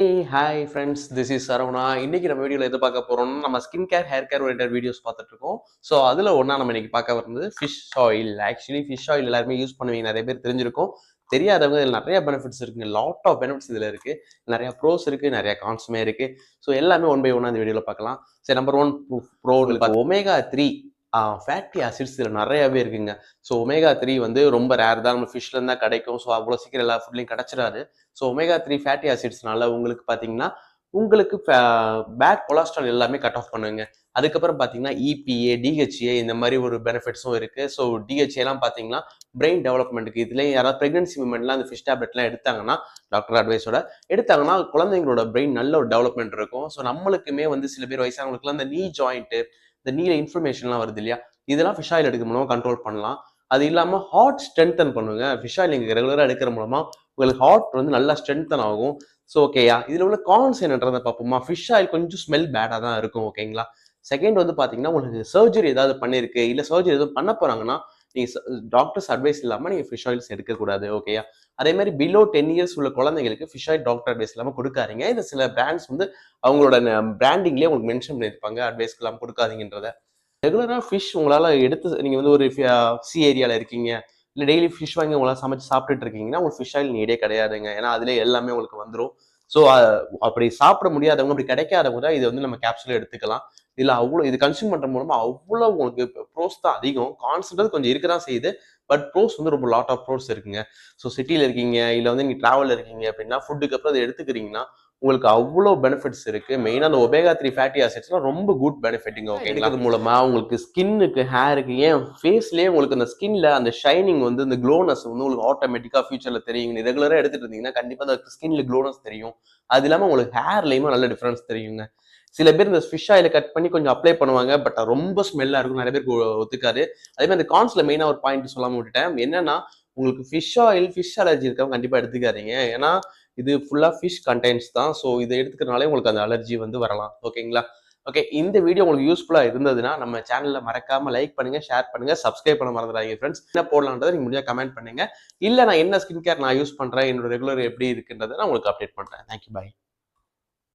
Hi friends this is Saravana இன்னைக்கு நம்ம வீடியோவில் எது பார்க்க போகிறோம்னா நம்ம skin care hair care orient videos பார்த்துட்டு இருக்கோம். ஸோ அதில் ஒன்றா நம்ம இன்னைக்கு பார்க்க வருது fish oil actually fish oil எல்லாருமே யூஸ் பண்ணுவீங்க. நிறைய பேர் தெரிஞ்சிருக்கும். தெரியாதவங்க இதில் நிறைய பெனிஃபிட்ஸ் இருக்குங்க லாட் ஆஃப் பெனிஃபிட்ஸ் இதில் இருக்குது நிறையா ப்ரோஸ் இருக்குது நிறையா கான்ஸுமே இருக்குது ஸோ எல்லாமே ஒன் பை ஒன்னாக இந்த வீடியோவில் பார்க்கலாம். சரி number one pro omega three fatty acids இதில் நிறையவே இருக்குங்க. ஸோ ஒமேகா த்ரீ வந்து ரொம்ப ரேர் தான். நம்ம ஃபிஷ்லேருந்து தான் கிடைக்கும். ஸோ அவ்வளோ சீக்கிரம் எல்லா ஃபுட்லையும் கிடச்சிடாது ஸோ ஒமேகா த்ரீ ஃபேட்டி ஆசிட்ஸ்னால உங்களுக்கு பார்த்தீங்கன்னா உங்களுக்கு பேட் கொலஸ்ட்ரால் எல்லாமே கட் ஆஃப் பண்ணுங்க. அதுக்கப்புறம் பார்த்தீங்கன்னா இபிஏ டிஹெச்ஏ இந்த மாதிரி ஒரு பெனிஃபிட்ஸும் இருக்குது ஸோ டிஹெச்ஏலாம் பார்த்தீங்கன்னா பிரெயின் டெவலப்மெண்ட்டுக்கு இதில் யாராவது ப்ரெக்னன்சி மூமெண்ட்லாம் அந்த ஃபிஷ் டேப்லெட்லாம் எடுத்தாங்கன்னா டாக்டர் அட்வைஸோட எடுத்தாங்கன்னா குழந்தைங்களோட பிரெயின் நல்ல ஒரு டெவலப்மெண்ட் இருக்கும். ஸோ நம்மளுக்குமே வந்து சில பேர் வயசானவங்களுக்குலாம் அந்த நீ ஜாயிண்ட்டு இந்த நீல இன்ஃபர்மேஷன்லாம் வருது இல்லையா? இதெல்லாம் ஃபிஷ் ஆயில் எடுக்க மூலமாக கண்ட்ரோல் பண்ணலாம். அது இல்லாமல் ஹார்ட் ஸ்ட்ரென்தன் பண்ணுங்க. ஃபிஷ் ஆயில் நீங்கள் ரெகுலராக எடுக்கிற மூலமா உங்களுக்கு ஹார்ட் வந்து நல்லா ஸ்ட்ரென்தன் ஆகும். ஸோ ஓகேயா இதில் உள்ள கான்ஸ் என்னன்றதை பார்ப்போமா? ஃபிஷ் ஆயில் கொஞ்சம் ஸ்மெல் பேடாக தான் இருக்கும் ஓகேங்களா செகண்ட் வந்து பார்த்தீங்கன்னா உங்களுக்கு சர்ஜரி ஏதாவது பண்ணியிருக்கு. இல்லை சர்ஜரி எதுவும் பண்ண போகிறாங்கன்னா நீங்கள் டாக்டர்ஸ் அட்வைஸ் இல்லாமல் நீங்கள் ஃபிஷ் ஆயில்ஸ் எடுக்கக்கூடாது ஓகேயா அதே மாதிரி பிலோ டென் இயர்ஸ் உள்ள குழந்தைங்களுக்கு ஃபிஷ் ஆயில் டாக்டர் அட்வைஸ் இல்லாமல் கொடுக்காதீங்க. இது சில பிராண்ட்ஸ் வந்து அவங்களோட பிராண்டிங்லேயே உங்களுக்கு மென்ஷன் பண்ணியிருப்பாங்க. அட்வைஸ் இல்லாமல் கொடுக்காதீங்கன்றத. ரெகுலராக ஃபிஷ் உங்களால் எடுத்து நீங்கள் வந்து ஒரு சி ஏரியாவில் இருக்கீங்க. இல்லை டெய்லி ஃபிஷ் வாங்கி உங்களால் சமைச்சு சாப்பிட்டுட்டு இருக்கீங்கன்னா உங்களுக்கு ஃபிஷ் ஆயில் நீடே கிடையாதுங்க. ஏன்னா அதிலே எல்லாமே உங்களுக்கு வந்துடும் ஸோ அப்படி சாப்பிட முடியாதவங்க அப்படி கிடைக்காதவங்க தான் இதை வந்து நம்ம கேப்சூல் எடுத்துக்கலாம். இதில் அவ்வளோ இது கன்சியூம் பண்ணுற மூலமாக அவ்வளோ உங்களுக்கு ப்ரோஸ் தான் அதிகம். கான்சன்ட்ரேட் கொஞ்சம் இருக்க தான் செய்யுது. பட் ப்ரோஸ் வந்து ரொம்ப லாட் ஆஃப் ப்ரோஸ் இருக்குங்க. ஸோ சிட்டியில் இருக்கீங்க இல்லை வந்து நீங்கள் ட்ராவலில் இருக்கீங்க அப்படின்னா ஃபுட்டுக்கு அப்புறம் அதை எடுத்துக்கிறீங்கன்னா உங்களுக்கு அவ்வளோ பெனிஃபிட்ஸ் இருக்கு. மெயினாக அந்த ஒபேகா த்ரீ ஃபேட்டி ஆசிட்ஸ்லாம் ரொம்ப குட் பெனிஃபிட்டிங் ஓகேங்களா அது மூலமா உங்களுக்கு ஸ்கின்னுக்கு ஹேருக்கு ஏன் ஃபேஸ்லேயே உங்களுக்கு அந்த ஸ்கின்ல அந்த ஷைனிங் வந்து இந்த க்ளோனஸ் வந்து உங்களுக்கு ஆட்டோமேட்டிக்காக ஃபியூச்சரில் தெரியும் நீ ரெகுலராக எடுத்துட்டு இருந்தீங்கன்னா கண்டிப்பாக அந்த ஸ்கின்ல க்ளோனஸ் தெரியும். அது இல்லாமல் உங்களுக்கு ஹேர்லேயுமே நல்ல டிஃப்ரென்ஸ் தெரியுங்க. சில பேர் இந்த ஃபிஷ் ஆயில கட் பண்ணி கொஞ்சம் அப்ளை பண்ணுவாங்க பட் ரொம்ப ஸ்மெல்லாக இருக்கும். நிறைய பேருக்கு ஒத்துக்காது. அதே மாதிரி அந்த கான்ஸ்ல மெயினாக ஒரு பாயிண்ட் சொல்லாம விட்டுட்டேன். என்னன்னா உங்களுக்கு ஃபிஷ் ஆயில் ஃபிஷ் அலர்ஜி இருக்கவங்க கண்டிப்பாக எடுத்துக்காதீங்க. ஏன்னா இது ஃபுல்லாக ஃபிஷ் கண்டென்ட்ஸ் தான். ஸோ இதை எடுத்துக்கிறனாலே உங்களுக்கு அந்த அலர்ஜி வந்து வரலாம். ஓகேங்களா ஓகே இந்த வீடியோ உங்களுக்கு யூஸ்ஃபுல்லாக இருந்ததுன்னா நம்ம சேனலில் மறக்காம லைக் பண்ணுங்க ஷேர் பண்ணுங்க சப்ஸ்கிரைப் பண்ண மறந்துடாங்க ஃப்ரெண்ட்ஸ் என்ன போடலான்றதை நீங்கள் முடிஞ்சால் கமெண்ட் பண்ணுங்க. இல்லை நான் என்ன ஸ்கின் கேர் நான் யூஸ் பண்ணுறேன் என்னோட ரெகுலர் எப்படி இருக்குன்றதை நான் உங்களுக்கு அப்டேட் பண்ணுறேன் தேங்க்யூ பாய்